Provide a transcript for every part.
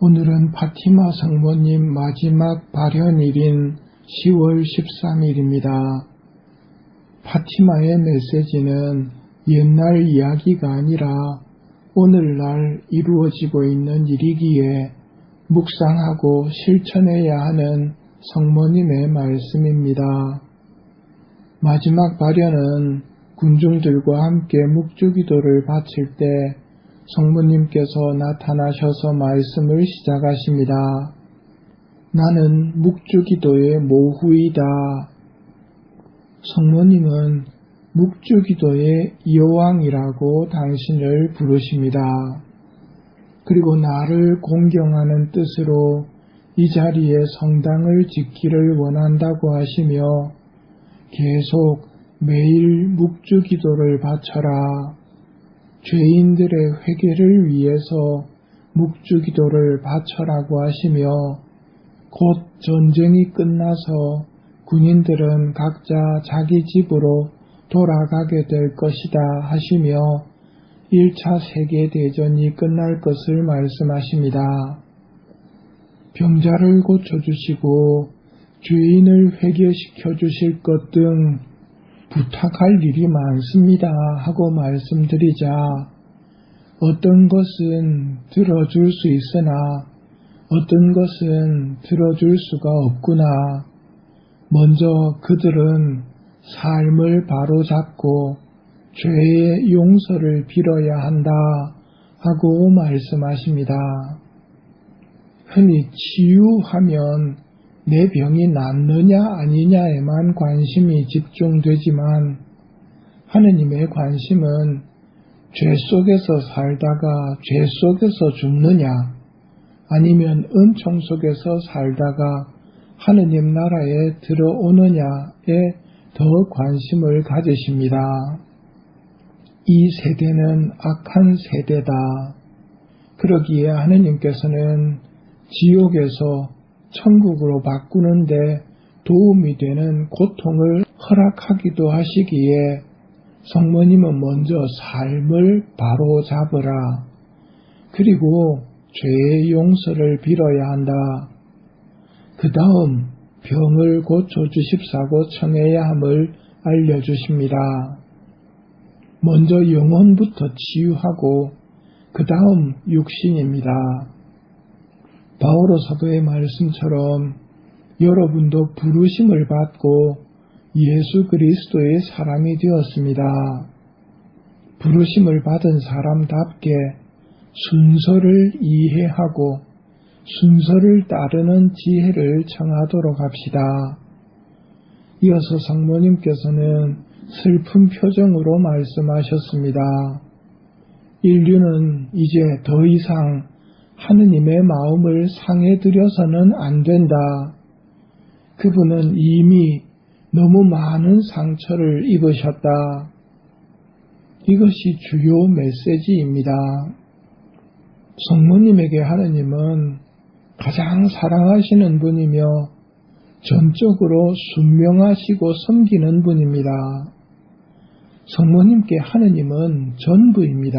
오늘은 파티마 성모님 마지막 발현일인 10월 13일입니다. 파티마의 메시지는 옛날 이야기가 아니라 오늘날 이루어지고 있는 일이기에 묵상하고 실천해야 하는 성모님의 말씀입니다. 마지막 발현은 군중들과 함께 묵주기도를 바칠 때 성모님께서 나타나셔서 말씀을 시작하십니다. 나는 묵주기도의 모후이다. 성모님은 묵주기도의 여왕이라고 당신을 부르십니다. 그리고 나를 공경하는 뜻으로 이 자리에 성당을 짓기를 원한다고 하시며 계속 매일 묵주기도를 바쳐라. 죄인들의 회개를 위해서 묵주기도를 바쳐라고 하시며 곧 전쟁이 끝나서 군인들은 각자 자기 집으로 돌아가게 될 것이다 하시며 1차 세계대전이 끝날 것을 말씀하십니다. 병자를 고쳐주시고 죄인을 회개시켜 주실 것 등 부탁할 일이 많습니다 하고 말씀드리자 어떤 것은 들어줄 수 있으나 어떤 것은 들어줄 수가 없구나. 먼저 그들은 삶을 바로잡고 죄의 용서를 빌어야 한다 하고 말씀하십니다. 흔히 치유하면 내 병이 낫느냐 아니냐에만 관심이 집중되지만 하느님의 관심은 죄 속에서 살다가 죄 속에서 죽느냐 아니면 은총 속에서 살다가 하느님 나라에 들어오느냐에 더 관심을 가지십니다. 이 세대는 악한 세대다. 그러기에 하느님께서는 지옥에서 천국으로 바꾸는데 도움이 되는 고통을 허락하기도 하시기에 성모님은 먼저 삶을 바로 잡으라. 그리고 죄의 용서를 빌어야 한다. 그 다음 병을 고쳐주십사고 청해야 함을 알려주십니다. 먼저 영혼부터 치유하고 그 다음 육신입니다. 바오로 사도의 말씀처럼 여러분도 부르심을 받고 예수 그리스도의 사람이 되었습니다. 부르심을 받은 사람답게 순서를 이해하고 순서를 따르는 지혜를 청하도록 합시다. 이어서 성모님께서는 슬픈 표정으로 말씀하셨습니다. 인류는 이제 더 이상 하느님의 마음을 상해드려서는 안 된다. 그분은 이미 너무 많은 상처를 입으셨다. 이것이 주요 메시지입니다. 성모님에게 하느님은 가장 사랑하시는 분이며 전적으로 순명하시고 섬기는 분입니다. 성모님께 하느님은 전부입니다.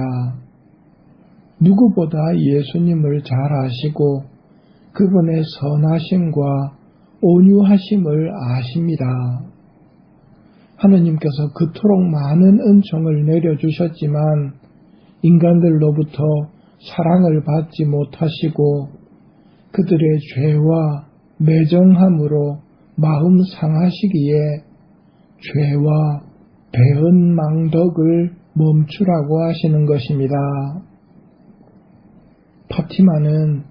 누구보다 예수님을 잘 아시고 그분의 선하심과 온유하심을 아십니다. 하느님께서 그토록 많은 은총을 내려주셨지만 인간들로부터 사랑을 받지 못하시고 그들의 죄와 매정함으로 마음 상하시기에 죄와 배은 망덕을 멈추라고 하시는 것입니다. 파티마는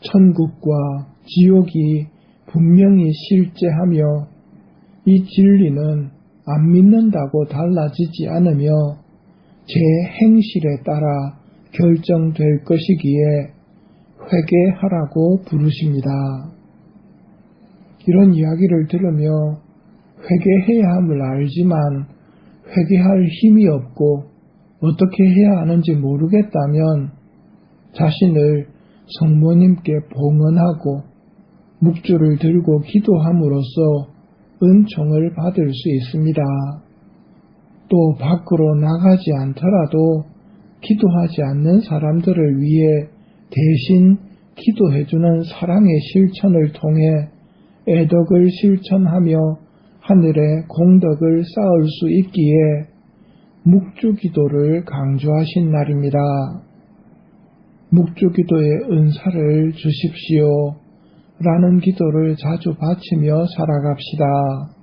천국과 지옥이 분명히 실제하며 이 진리는 안 믿는다고 달라지지 않으며 제 행실에 따라 결정될 것이기에 회개하라고 부르십니다. 이런 이야기를 들으며 회개해야 함을 알지만 회개할 힘이 없고 어떻게 해야 하는지 모르겠다면 자신을 성모님께 봉헌하고 묵주를 들고 기도함으로써 은총을 받을 수 있습니다. 또 밖으로 나가지 않더라도 기도하지 않는 사람들을 위해 대신 기도해주는 사랑의 실천을 통해 애덕을 실천하며 하늘의 공덕을 쌓을 수 있기에 묵주 기도를 강조하신 날입니다. 묵주 기도의 은사를 주십시오. 라는 기도를 자주 바치며 살아갑시다.